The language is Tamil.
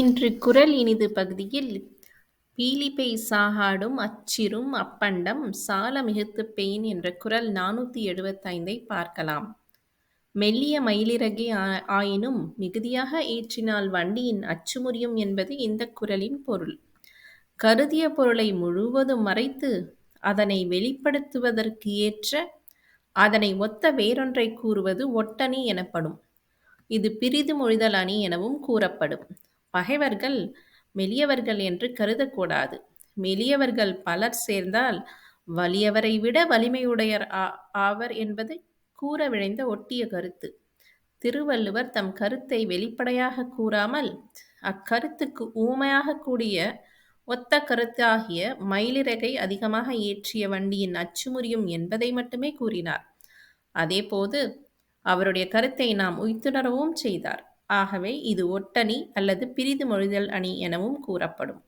இன்று குறள் இனிது பகுதியில் பீலிப்பை சாகாடும் அச்சிரும் அப்பண்டம் சால மிகுத்து பெயின் என்ற குறள் நானூற்றி எழுபத்தைந்தை பார்க்கலாம். மெல்லிய மயிலிறகே ஆயினும் மிகுதியாக ஏற்றினால் வண்டியின் அச்சு முறியும் என்பது இந்த குறளின் பொருள். கருதிய பொருளை முழுவதும் மறைத்து அதனை வெளிப்படுத்துவதற்கு ஏற்ற அதனை ஒத்த வேறொன்றைக் கூறுவது ஒட்டணி எனப்படும். இது பிறிது மொழிதல் அணி எனவும் கூறப்படும். பகைவர்கள் மெலியவர்கள் என்று கருதக்கூடாது மெலியவர்கள் பலர் சேர்ந்தால் வலியவரை விட வலிமையுடையர் ஆவர் என்பது கூற விழைந்த ஒட்டிய கருத்து. திருவள்ளுவர் தம் கருத்தை வெளிப்படையாகக் கூறாமல் அக்கருத்துக்கு ஊமையாக கூடிய ஒத்த கருத்தாகிய மயிலிறகை அதிகமாக ஏற்றிய வண்டியின் அச்சு முறியும் என்பதை மட்டுமே கூறினார். அதேபோது அவருடைய கருத்தை நாம் உய்த்துணரவும் செய்தார். ஆகவே இது ஒட்டணி அல்லது பிறிது மொழிதல் அணி எனவும் கூறப்படும்.